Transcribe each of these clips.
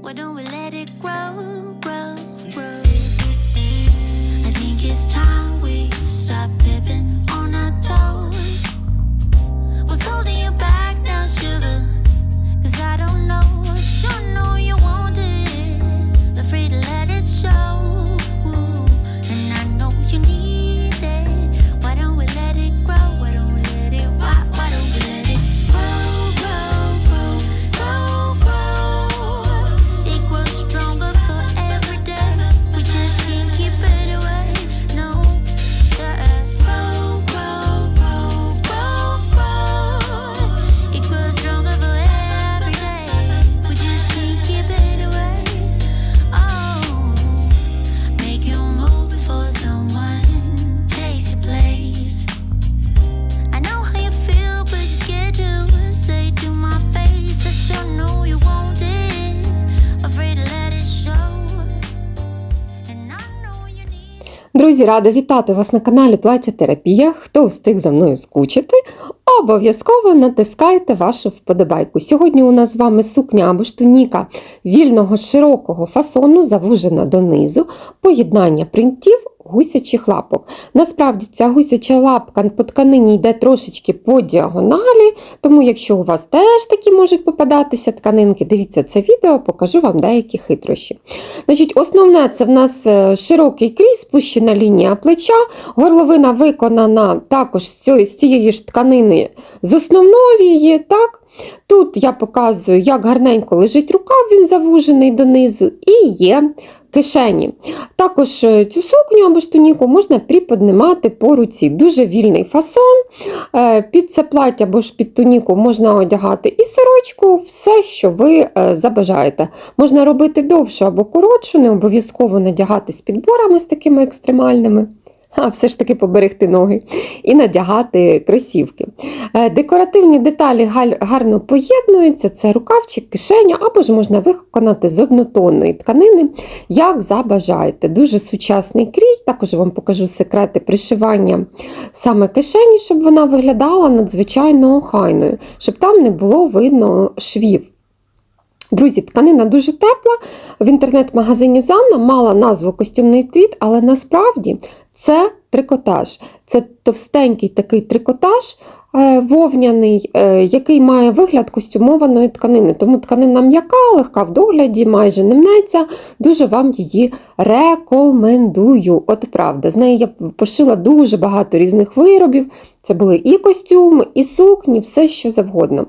Why don't we let it grow, grow, grow? I think it's time we stop tipping on our toes. What's holding you back now, sugar? Cause I don't know, sure know you want Друзі, рада вітати вас на каналі Плаття Терапія. Хто встиг за мною скучити, обов'язково натискайте вашу вподобайку. Сьогодні у нас з вами сукня або штуніка вільного широкого фасону, завужена донизу, поєднання принтів. Гусячих лапок. Насправді ця гусяча лапка по тканині йде трошечки по діагоналі, тому якщо у вас теж такі можуть попадатися тканинки, дивіться це відео, покажу вам деякі хитрощі. Значить, Основне це в нас е, широкий крій, спущена лінія плеча, горловина виконана також з цієї, ж тканини з основної. Так? Тут я показую, як гарненько лежить рукав, він завужений донизу, і є кишені. Також е, цю сукню або ж туніку можна приподнимати по руці. Дуже вільний фасон. Е, Під це плаття або ж під туніку можна одягати і сорочку, все, що ви е, забажаєте. Можна робити довше або коротше, не обов'язково надягати з підборами з такими екстремальними. А все ж таки поберегти ноги і надягати кросівки. Е, Декоративні деталі гарно поєднуються: це рукавчик, кишеня, або ж можна виконати з однотонної тканини, як забажаєте. Дуже сучасний крій, також вам покажу секрети пришивання саме кишені, щоб вона виглядала надзвичайно охайною, щоб там не було видно швів. Друзі, тканина дуже тепла. В інтернет-магазині Занна мала назву костюмний твіт, але насправді це трикотаж. Це товстенький такий трикотаж вовняний, е, який має вигляд костюмованої тканини. Тому тканина м'яка, легка в догляді, майже не мнеться. Дуже вам її рекомендую. От правда, з неї я пошила дуже багато різних виробів. Це були і костюми, і сукні, все що завгодно.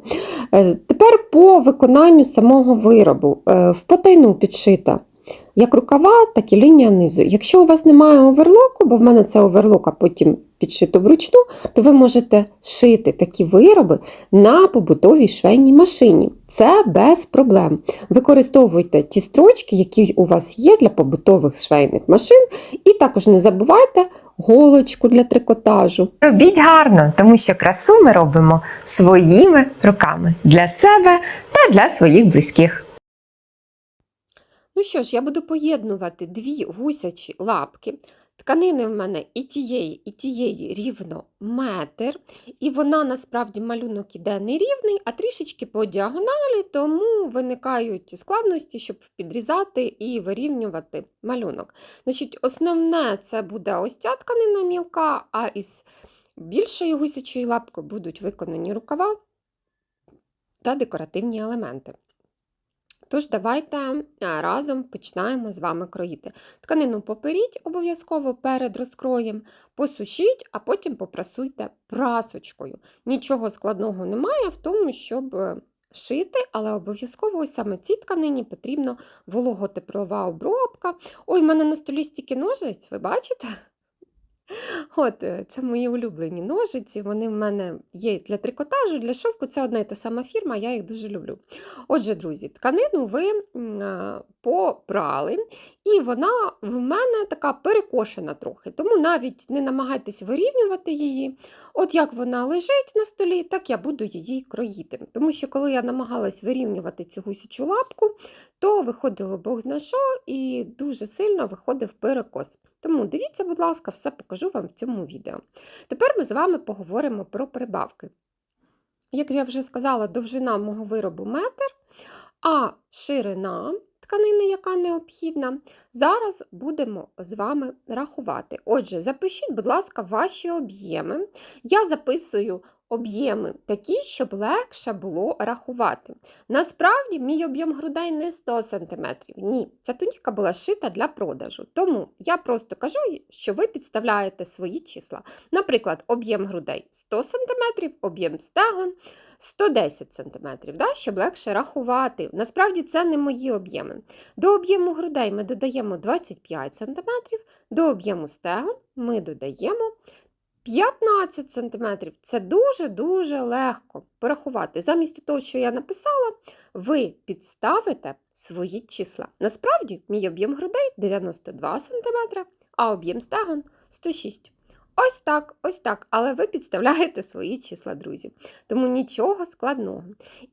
Е, Тепер по виконанню самого виробу. Е, В потайну підшита як рукава, так і лінія низу. Якщо у вас немає оверлоку, бо в мене це оверлок, а потім підшито вручну, то ви можете шити такі вироби на побутовій швейній машині. Це без проблем. Використовуйте ті строчки, які у вас є для побутових швейних машин, і також не забувайте голочку для трикотажу. Робіть гарно, тому що красу ми робимо своїми руками для себе та для своїх близьких. Ну що ж, я буду поєднувати дві гусячі лапки. Тканини в мене і тієї, і тієї рівно метр. І вона насправді малюнок іде не рівний, а трішечки по діагоналі, тому виникають складності, щоб підрізати і вирівнювати малюнок. Значить, Основне це буде ось ця тканина мілка, а із більшої гусячої лапки будуть виконані рукава та декоративні елементи. Тож, давайте разом починаємо з вами кроїти. Тканину поперіть обов'язково перед розкроєм, посушіть, а потім попрасуйте прасочкою. Нічого складного немає в тому, щоб е, шити, але обов'язково ось саме цій тканині потрібна вологотеплова обробка. Ой, в мене на столі стільки ножиць, ви бачите? От, е, це мої улюблені ножиці. Вони в мене є для трикотажу, для шовку. Це одна і та сама фірма, я їх дуже люблю. Отже, друзі, тканину ви попрали, і вона в мене така перекошена трохи. Тому навіть не намагайтесь вирівнювати її. От як вона лежить на столі, так я буду її кроїти. Тому що коли я намагалась вирівнювати цю гусячу лапку, то виходило Бог зна що і дуже сильно виходив перекос. Тому дивіться, будь ласка, все покажу вам в цьому відео. Тепер ми з вами поговоримо про прибавки. Як я вже сказала, довжина мого виробу метр, а ширина тканини, яка необхідна. Зараз будемо з вами рахувати. Отже, запишіть, будь ласка, ваші об'єми. Я записую об'єми такі, щоб легше було рахувати. Насправді, мій об'єм грудей не 100 см. Ні, ця туніка була шита для продажу. Тому я просто кажу, що ви підставляєте свої числа. Наприклад, об'єм грудей 100 см, об'єм стегон 110 см, да, щоб легше рахувати. Насправді це не мої об'єми. До об'єму грудей ми додаємо 25 см, до об'єму стегон ми додаємо 15 см. Це дуже-дуже легко порахувати. Замість того, що я написала, ви підставите свої числа. Насправді, мій об'єм грудей 92 см, а об'єм стегон 106 Ось так, ось так. Але ви підставляєте свої числа, друзі. Тому нічого складного.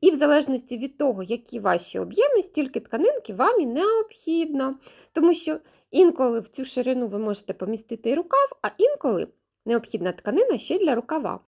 І в залежності від того, які ваші об'єми, стільки тканинки вам і необхідно. Тому що інколи в цю ширину ви можете помістити і рукав, а інколи необхідна тканина ще для рукава.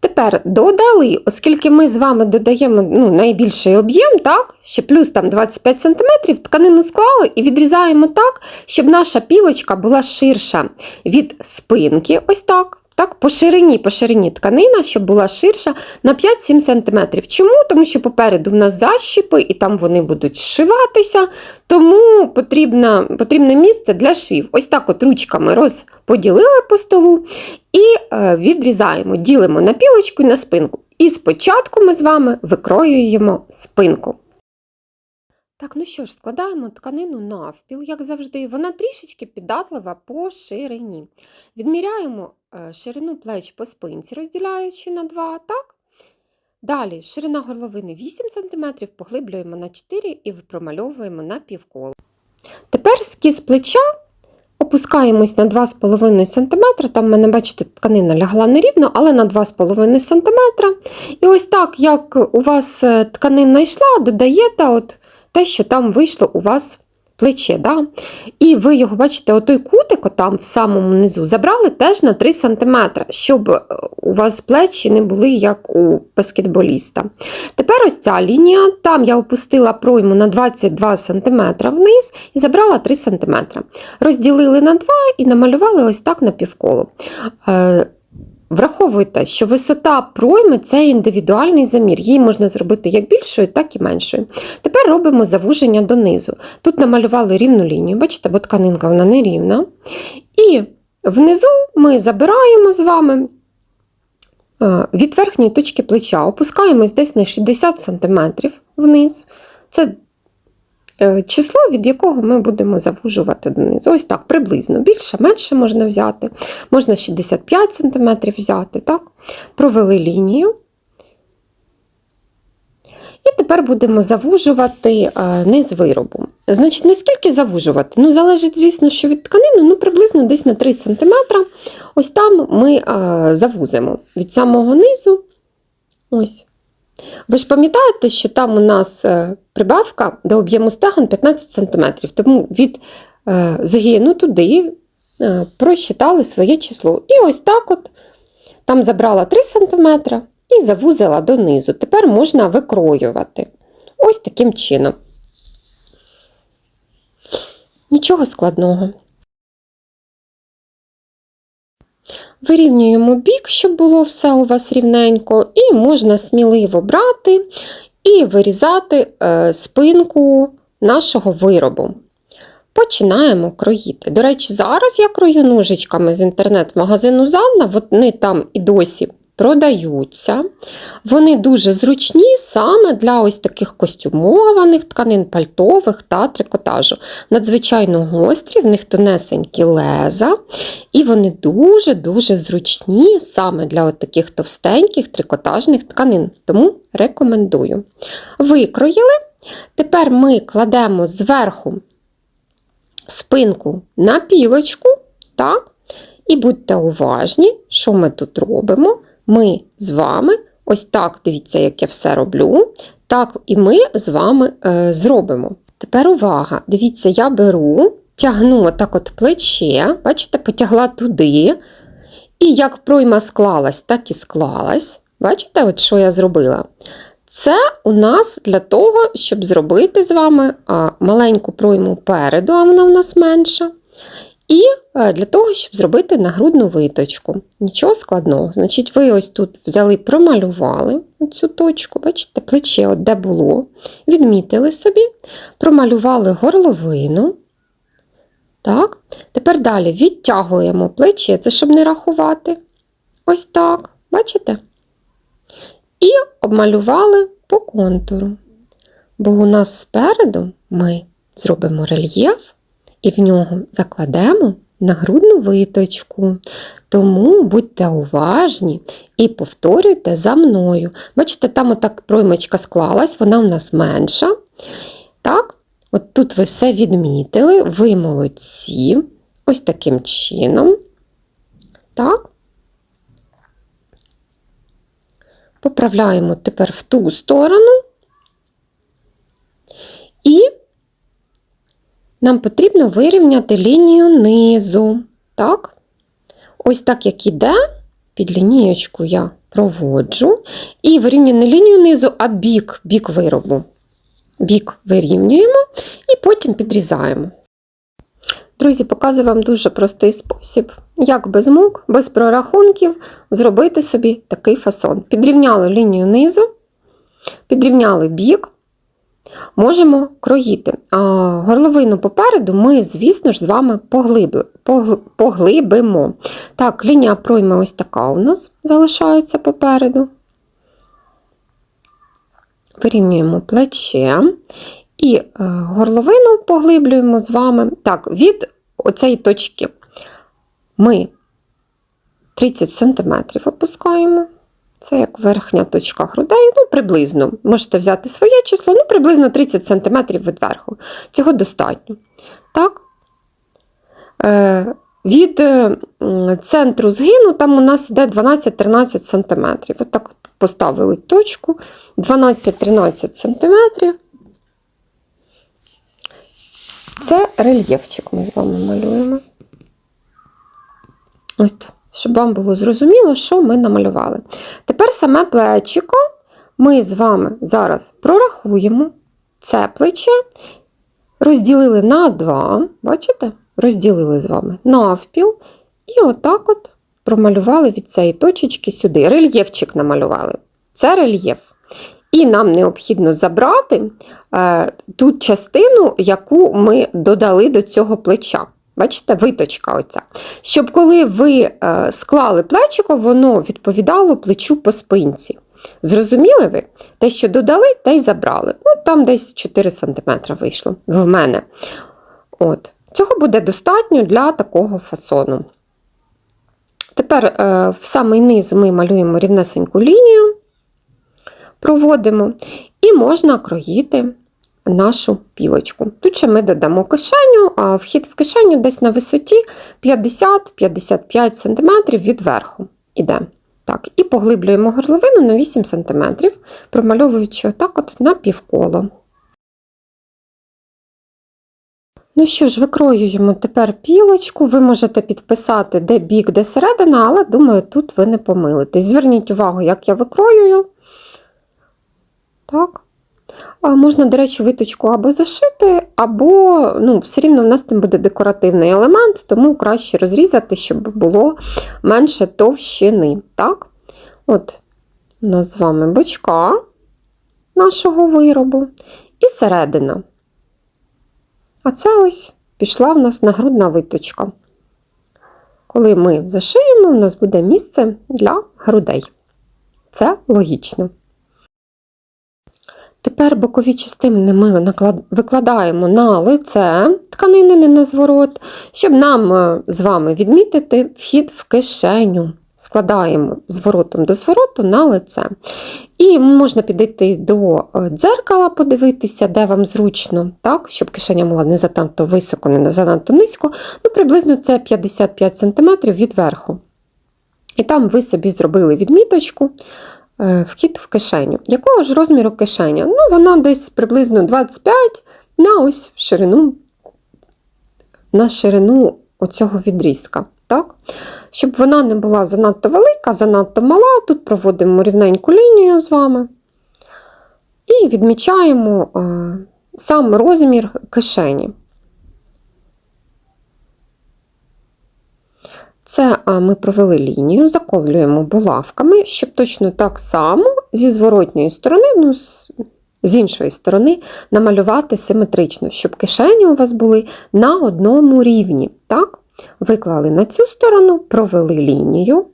Тепер додали, оскільки ми з вами додаємо ну, найбільший об'єм, так, ще плюс там 25 см, тканину склали і відрізаємо так, щоб наша пілочка була ширша від спинки, ось так. Так, по ширині, по ширині тканина, щоб була ширша на 5-7 см. Чому? Тому що попереду в нас защіпи, і там вони будуть зшиватися, тому потрібно, потрібне місце для швів. Ось так от ручками розподілили по столу і е, відрізаємо, ділимо на пілочку і на спинку. І спочатку ми з вами викроюємо спинку. Так, ну що ж, складаємо тканину навпіл, як завжди. Вона трішечки піддатлива по ширині. Відміряємо ширину плеч по спинці, розділяючи на 2, так? Далі ширина горловини 8 см, поглиблюємо на 4 і промальовуємо на півколо. Тепер скіз плеча опускаємось на 2,5 см. Там мене, бачите, тканина лягла нерівно, але на 2,5 см. І ось так, як у вас е, тканина йшла, додаєте от те, що там вийшло у вас плече. Да? І ви його бачите, отой кутик там в самому низу забрали теж на 3 см, щоб е, у вас плечі не були як у баскетболіста. Тепер ось ця лінія, там я опустила пройму на 22 см вниз і забрала 3 см. Розділили на 2 і намалювали ось так на півколо. Враховуйте, що висота пройми це індивідуальний замір. Її можна зробити як більшою, так і меншою. Тепер робимо завуження донизу. Тут намалювали рівну лінію, бачите, бо тканинка вона не рівна. І внизу ми забираємо з вами е, від верхньої точки плеча, опускаємось десь на 60 см вниз. Це число, від якого ми будемо завужувати донизу. Ось так, приблизно. Більше, менше можна взяти. Можна 65 см взяти. Так? Провели лінію. І тепер будемо завужувати е, низ виробу. Значить, наскільки завужувати? Ну, залежить, звісно, що від тканини, ну, приблизно десь на 3 см. Ось там ми е, завузимо від самого низу. Ось. Ви ж пам'ятаєте, що там у нас е, прибавка до об'єму стегон 15 см, тому від е, загину туди е, просчитали своє число. І ось так от там забрала 3 см і завузила донизу. Тепер можна викроювати. Ось таким чином. Нічого складного. Вирівнюємо бік, щоб було все у вас рівненько, і можна сміливо брати і вирізати е, спинку нашого виробу. Починаємо кроїти. До речі, зараз я крою ножичками з інтернет-магазину Занна, вони там і досі продаються. Вони дуже зручні саме для ось таких костюмованих тканин, пальтових та трикотажу. Надзвичайно гострі, в них тонесенькі леза, і вони дуже-дуже зручні саме для от таких товстеньких трикотажних тканин. Тому рекомендую. Викроїли. Тепер ми кладемо зверху спинку на пілочку, так? І будьте уважні, що ми тут робимо. Ми з вами, ось так, дивіться, як я все роблю. Так, і ми з вами е, зробимо. Тепер увага! Дивіться, я беру, тягну отак от плече, бачите, потягла туди. І як пройма склалась, так і склалась. Бачите, от що я зробила? Це у нас для того, щоб зробити з вами маленьку пройму переду, а вона у нас менша. І е, для того, щоб зробити нагрудну виточку. Нічого складного. Значить, ви ось тут взяли, промалювали цю точку, бачите, плече, от де було, відмітили собі, промалювали горловину. Так. Тепер далі відтягуємо плече, це щоб не рахувати. Ось так. Бачите? І обмалювали по контуру. Бо у нас спереду ми зробимо рельєф і в нього закладемо нагрудну виточку. Тому будьте уважні і повторюйте за мною. Бачите, там отак проймочка склалась, вона в нас менша. Так, от тут ви все відмітили, ви молодці. Ось таким чином. Так. Поправляємо тепер в ту сторону. І нам потрібно вирівняти лінію низу. Так? Ось так, як іде, під лінієчку я проводжу. І вирівняю не лінію низу, а бік, бік виробу. Бік вирівнюємо і потім підрізаємо. Друзі, показую вам дуже простий спосіб, як без мук, без прорахунків зробити собі такий фасон. Підрівняли лінію низу, підрівняли бік, можемо кроїти. А горловину попереду ми, звісно ж, з вами поглибимо. Так, лінія пройми ось така у нас залишається попереду. Вирівнюємо плече. І е, горловину поглиблюємо з вами. Так, від оцієї точки ми 30 см опускаємо. Це як верхня точка грудей, ну, приблизно. Можете взяти своє число, ну, приблизно 30 см від верху. Цього достатньо. Так? Е, від е, центру згину там у нас йде 12-13 см. От поставили точку 12-13 см. Це рельєфчик ми з вами малюємо. Ось, так, щоб вам було зрозуміло, що ми намалювали. Тепер саме плечико ми з вами зараз прорахуємо це плече, розділили на два, бачите? Розділили з вами навпіл, і отак от промалювали від цієї точечки сюди. Рельєфчик намалювали. Це рельєф. І нам необхідно забрати е, ту частину, яку ми додали до цього плеча. Бачите, виточка оця. Щоб коли ви е, склали плечико, воно відповідало плечу по спинці. Зрозуміли ви? Те, що додали, те й забрали. Ну, там десь 4 см вийшло в мене. От. Цього буде достатньо для такого фасону. Тепер е, в самий низ ми малюємо рівнесеньку лінію проводимо, і можна кроїти нашу пілочку. Тут ще ми додамо кишеню, а вхід в кишеню десь на висоті 50-55 см від верху іде. Так, і поглиблюємо горловину на 8 см, промальовуючи отак от на півколо. Ну що ж, викроюємо тепер пілочку. Ви можете підписати, де бік, де середина, але думаю, тут ви не помилитесь. Зверніть увагу, як я викроюю. Так. Можна, до речі, виточку або зашити, або ну, все рівно в нас там буде декоративний елемент, тому краще розрізати, щоб було менше товщини. Так? От, у нас з вами бочка нашого виробу і середина. А це ось пішла в нас нагрудна виточка. Коли ми зашиємо, у нас буде місце для грудей. Це логічно. Тепер бокові частини ми викладаємо на лице тканини, не на зворот, щоб нам е, з вами відмітити вхід в кишеню. Складаємо зворотом до звороту на лице. І можна підійти до е, дзеркала, подивитися, де вам зручно, так, щоб кишеня була не занадто високо, не занадто низько. Ну, приблизно це 55 см від верху. І там ви собі зробили відміточку вхід в кишеню. Якого ж розміру кишеня? Ну, вона десь приблизно 25 на ось ширину, на ширину оцього відрізка. Так? Щоб вона не була занадто велика, занадто мала, тут проводимо рівненьку лінію з вами. І відмічаємо е, сам розмір кишені. Це ми провели лінію, заколюємо булавками, щоб точно так само зі зворотньої сторони, ну, з іншої сторони, намалювати симетрично, щоб кишені у вас були на одному рівні. Так? Виклали на цю сторону, провели лінію.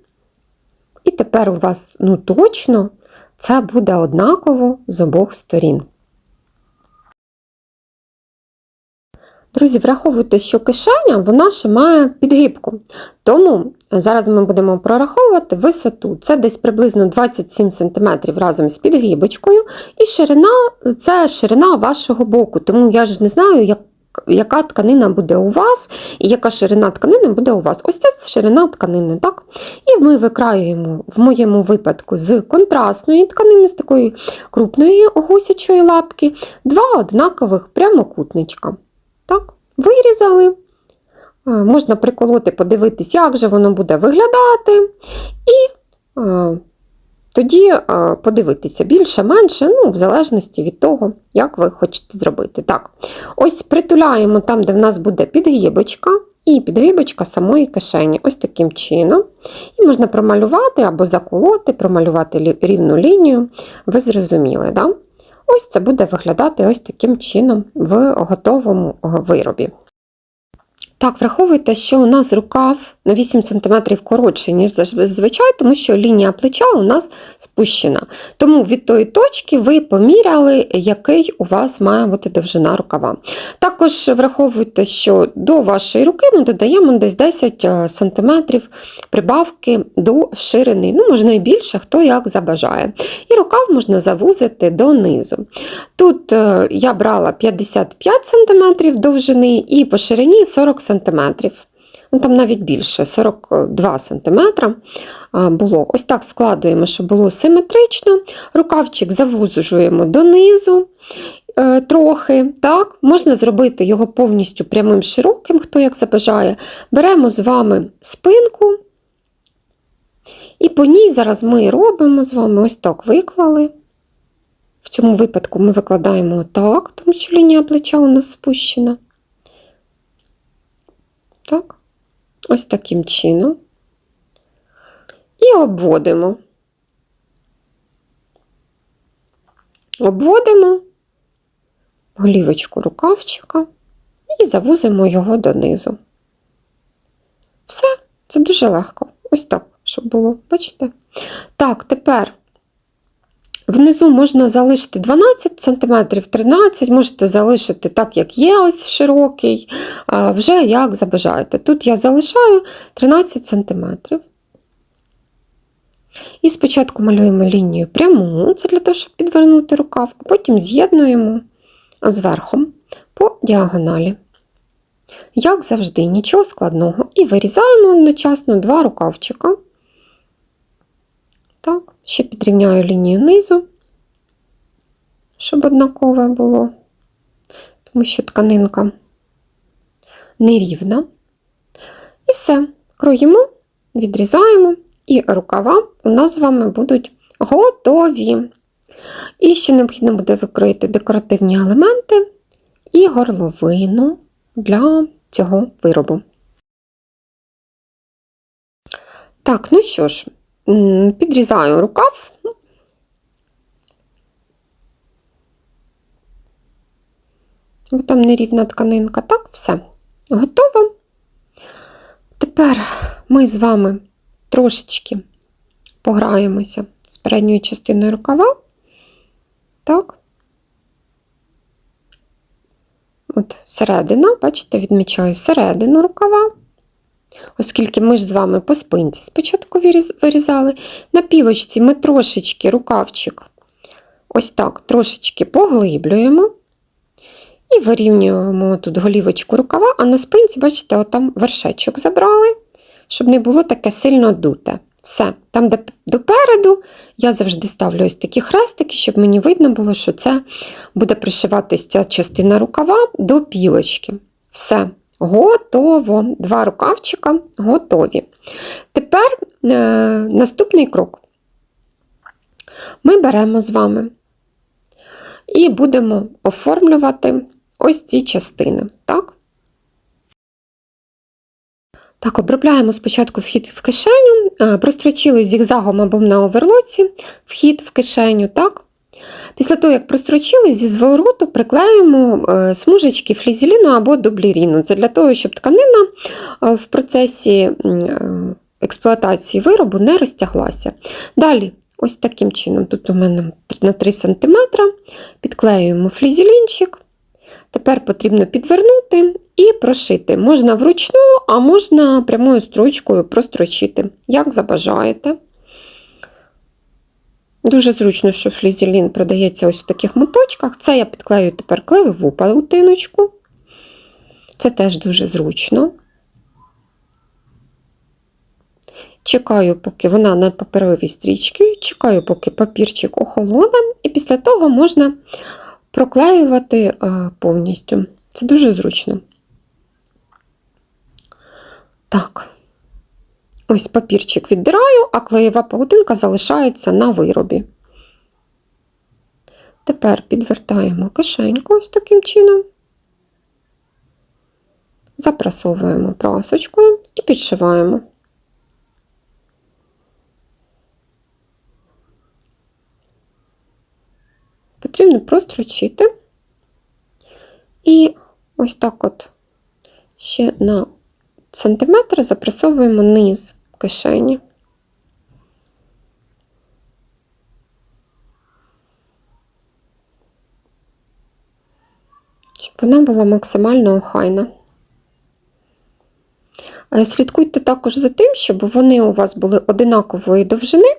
І тепер у вас ну, точно це буде однаково з обох сторін. Друзі, враховуйте, що кишеня вона ще має підгибку. Тому зараз ми будемо прораховувати висоту. Це десь приблизно 27 см разом з підгибочкою, і ширина це ширина вашого боку. Тому я ж не знаю, як, яка тканина буде у вас і яка ширина тканини буде у вас. Ось це ширина тканини. так? І ми викраюємо в моєму випадку з контрастної тканини, з такої крупної гусячої лапки, два однакових прямокутничка. Так, вирізали. Можна приколоти, подивитись, як же воно буде виглядати. І е, тоді е, подивитися більше-менше, ну, в залежності від того, як ви хочете зробити. Так, ось притуляємо там, де в нас буде підгибочка, і підгибочка самої кишені. Ось таким чином. І можна промалювати або заколоти, промалювати рівну лінію. Ви зрозуміли, да? Ось це буде виглядати ось таким чином в готовому виробі. Так, враховуйте, що у нас рукав на 8 см коротший, ніж зазвичай, тому що лінія плеча у нас спущена. Тому від тої точки ви поміряли, який у вас має бути довжина рукава. Також враховуйте, що до вашої руки ми додаємо десь 10 см прибавки до ширини, ну, можна і більше, хто як забажає. І рукав можна завузити донизу. Тут е, я брала 55 см довжини і по ширині 40 см. Ну, там навіть більше, 42 см було. Ось так складуємо, щоб було симетрично. Рукавчик завузжуємо донизу е, трохи. Так? Можна зробити його повністю прямим широким, хто як забажає. Беремо з вами спинку. І по ній зараз ми робимо з вами ось так виклали. В цьому випадку ми викладаємо отак, тому що лінія плеча у нас спущена. Так, ось таким чином. І обводимо. Обводимо голівочку рукавчика і завузимо його донизу. Все, це дуже легко. Ось так, щоб було, бачите? Так, тепер Внизу можна залишити 12 см, 13 см, можете залишити так, як є, ось широкий, вже як забажаєте. Тут я залишаю 13 см. І спочатку малюємо лінію пряму, це для того, щоб підвернути рукав, а потім з'єднуємо зверху по діагоналі. Як завжди, нічого складного. І вирізаємо одночасно два рукавчика. Так, ще підрівняю лінію низу, щоб однакове було, тому що тканинка нерівна. І все, кроїмо, відрізаємо, і рукава у нас з вами будуть готові. І ще необхідно буде викроїти декоративні елементи і горловину для цього виробу. Так, ну що ж, Підрізаю рукав. Бо там нерівна тканинка. Так, все. Готово. Тепер ми з вами трошечки пограємося з передньою частиною рукава. Так. От середина, бачите, відмічаю середину рукава. Оскільки ми ж з вами по спинці спочатку вирізали, на пілочці ми трошечки рукавчик ось так трошечки поглиблюємо і вирівнюємо тут голівочку рукава, а на спинці, бачите, отам вершечок забрали, щоб не було таке сильно дуте. Все, там, де допереду, я завжди ставлю ось такі хрестики, щоб мені видно було, що це буде пришиватися ця частина рукава до пілочки. Все. Готово. Два рукавчика готові. Тепер е, наступний крок. Ми беремо з вами і будемо оформлювати ось ці частини. Так? Так, обробляємо спочатку вхід в кишеню, е, прострочили зігзагом або на оверлоці вхід в кишеню. Так? Після того, як прострочили, зі звороту приклеїмо е, смужечки флізеліну або дубліріну. Це для того, щоб тканина е, в процесі е, експлуатації виробу не розтяглася. Далі, ось таким чином, тут у мене на 3 см, підклеюємо флізелінчик. Тепер потрібно підвернути і прошити. Можна вручну, а можна прямою строчкою прострочити, як забажаєте. Дуже зручно, що флізелін продається ось в таких моточках. Це я підклею тепер клеєву паутиночку. Це теж дуже зручно. Чекаю, поки вона на паперовій стрічці, чекаю, поки папірчик охолоне, і після того можна проклеювати е, повністю. Це дуже зручно. Так. Ось папірчик віддираю, а клеєва паутинка залишається на виробі. Тепер підвертаємо кишеньку ось таким чином, запрасовуємо прасочкою і підшиваємо. Потрібно прострочити. І ось так от ще на сантиметр запресовуємо низ кишені. Щоб вона була максимально охайна. Слідкуйте також за тим, щоб вони у вас були одинакової довжини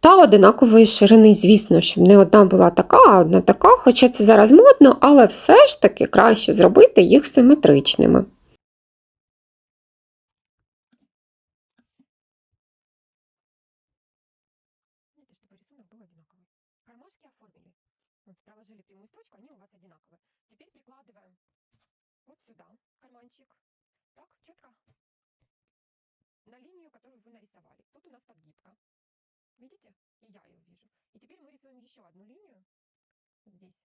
та одинакової ширини, звісно, щоб не одна була така, а одна така, хоча це зараз модно, але все ж таки краще зробити їх симетричними. Карманчик. Так, четко. На линию, которую вы нарисовали. Тут у нас подгибка. Видите? И я ее вижу. И теперь мы рисуем еще одну линию. Здесь.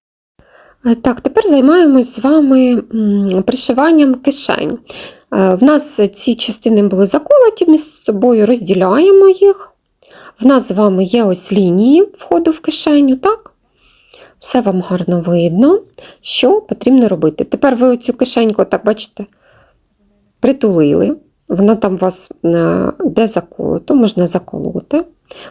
Е, Так, тепер займаємось з вами пришиванням кишень. Е, В нас ці частини були заколоті між собою, розділяємо їх. В нас з вами є ось лінії входу в кишеню, так? Все вам гарно видно, що потрібно робити. Тепер ви оцю кишеньку, так бачите, притулили. Вона там у вас е, де заколото, можна заколоти.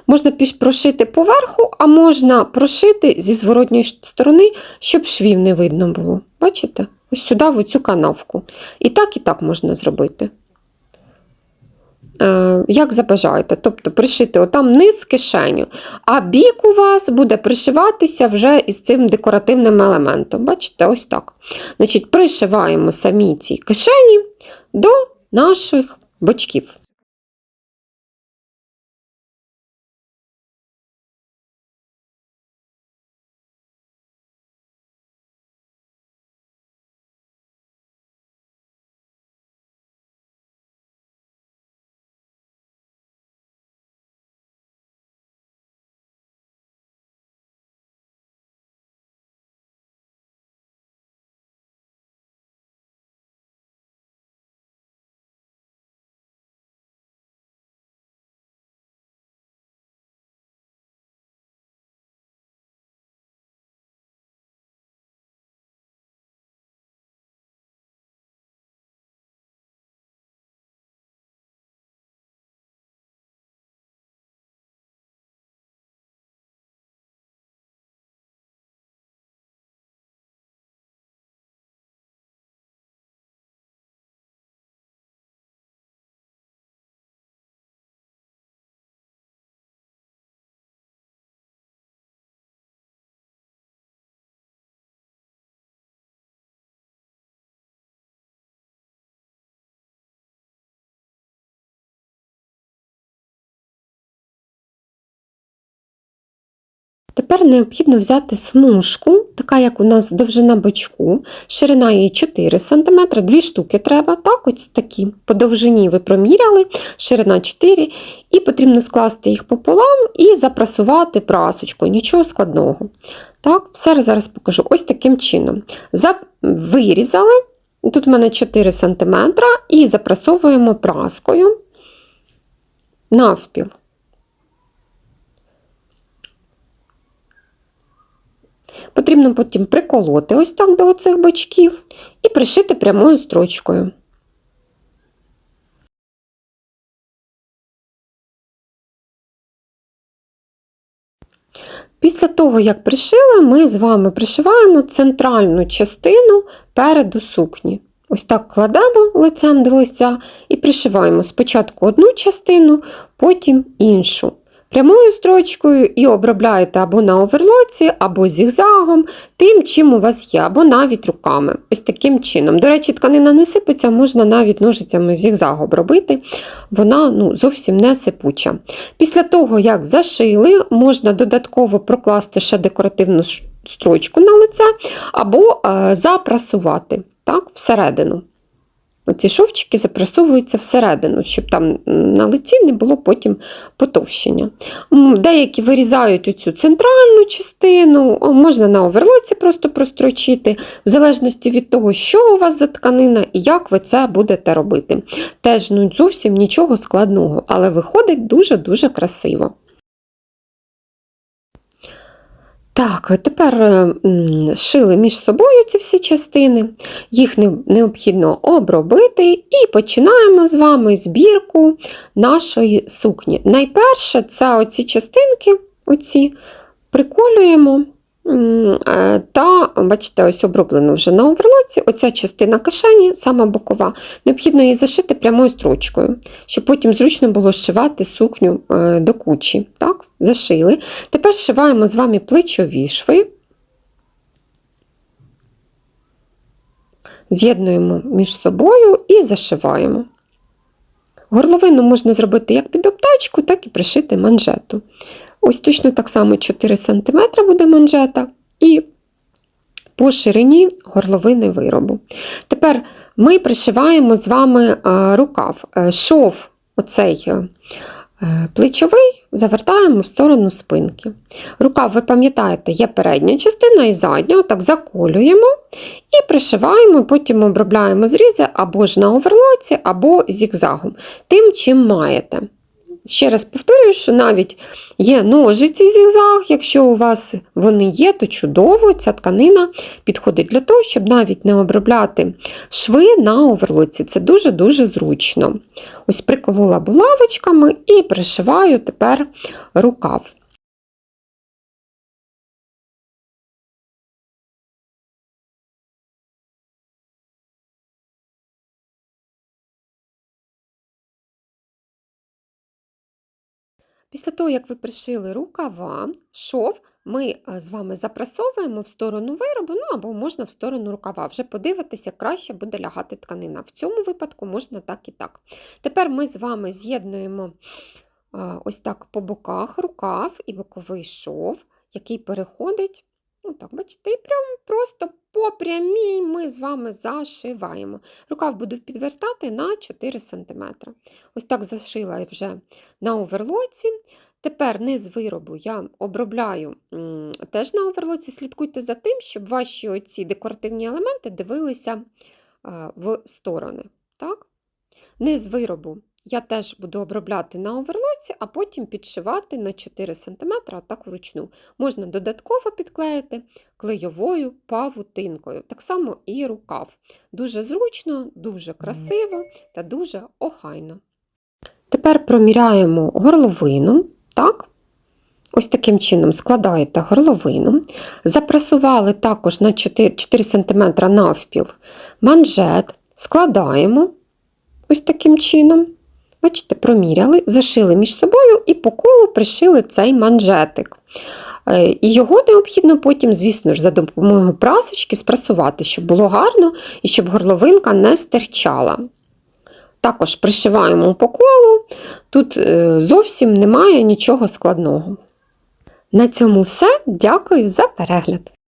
Можна прошити поверху, а можна прошити зі зворотньої сторони, щоб швів не видно було. Бачите? Ось сюди, в цю канавку. І так, і так можна зробити. Е, як забажаєте. Тобто пришити отам низ кишеню, а бік у вас буде пришиватися вже із цим декоративним елементом. Бачите, ось так. Значить, пришиваємо самі ці кишені до наших бочків. Тепер необхідно взяти смужку, така як у нас довжина бочку, ширина її 4 см, дві штуки треба, так, ось такі. По довжині ви проміряли, ширина 4 і потрібно скласти їх пополам і запрасувати прасочкою, нічого складного. Так, все зараз покажу ось таким чином. Вирізали, тут у мене 4 см, і запрасовуємо праскою навпіл. Потрібно потім приколоти ось так до оцих бочків і пришити прямою строчкою. Після того, як пришили, ми з вами пришиваємо центральну частину переду сукні. Ось так кладемо лицем до лиця і пришиваємо спочатку одну частину, потім іншу. Прямою строчкою і обробляєте або на оверлоці, або зігзагом, тим, чим у вас є, або навіть руками. Ось таким чином. До речі, тканина не сипеться, можна навіть ножицями зігзаг обробити, вона ну, зовсім не сипуча. Після того, як зашили, можна додатково прокласти ще декоративну строчку на лице, або е, запрасувати так, всередину. Оці шовчики запресовуються всередину, щоб там на лиці не було потім потовщення. Деякі вирізають оцю центральну частину, можна на оверлоці просто прострочити, в залежності від того, що у вас за тканина і як ви це будете робити. Теж ну, зовсім нічого складного, але виходить дуже-дуже красиво. Так, тепер е, шили між собою ці всі частини, їх необхідно обробити і починаємо з вами збірку нашої сукні. Найперше це оці частинки, оці, приколюємо. Е, Та, бачите, ось оброблено вже на оверлоці. Оця частина кишені, сама бокова, необхідно її зашити прямою строчкою, щоб потім зручно було зшивати сукню е, до кучі. Так, зашили. Тепер зшиваємо з вами плечові шви. З'єднуємо між собою і зашиваємо. Горловину можна зробити як під обтачку, так і пришити манжету. Ось точно так само 4 см буде манжета і по ширині горловини виробу. Тепер ми пришиваємо з вами е, рукав. Е, Шов оцей е, плечовий завертаємо в сторону спинки. Рукав, ви пам'ятаєте, є передня частина і задня, отак заколюємо і пришиваємо, потім обробляємо зрізи або ж на оверлоці, або зігзагом, тим, чим маєте. Ще раз повторюю, що навіть є ножиці зігзаг, якщо у вас вони є, то чудово, ця тканина підходить для того, щоб навіть не обробляти шви на оверлоці. Це дуже-дуже зручно. Ось приколола булавочками і пришиваю тепер рукав. Після того, як ви пришили рукава, шов, ми е, з вами запрасовуємо в сторону виробу, ну або можна в сторону рукава. Вже подивитися, краще буде лягати тканина. В цьому випадку можна так і так. Тепер ми з вами з'єднуємо е, ось так по боках рукав і боковий шов, який переходить. Отак, бачите, і прямо просто по прямій ми з вами зашиваємо. Рукав буду підвертати на 4 см. Ось так зашила я вже на оверлоці. Тепер низ виробу я обробляю теж на оверлоці. Слідкуйте за тим, щоб ваші оці декоративні елементи дивилися е, в сторони. Так? Низ виробу я теж буду обробляти на оверлоці, а потім підшивати на 4 см, так вручну. Можна додатково підклеїти клейовою павутинкою. Так само і рукав. Дуже зручно, дуже красиво та дуже охайно. Тепер проміряємо горловину. Так? Ось таким чином складаєте горловину. Запресували також на 4, 4 см навпіл манжет, складаємо ось таким чином. Бачите, проміряли, зашили між собою і по колу пришили цей манжетик. Е, І його необхідно потім, звісно ж, за допомогою прасочки спрасувати, щоб було гарно і щоб горловинка не стирчала. Також пришиваємо по колу, тут е, зовсім немає нічого складного. На цьому все. Дякую за перегляд!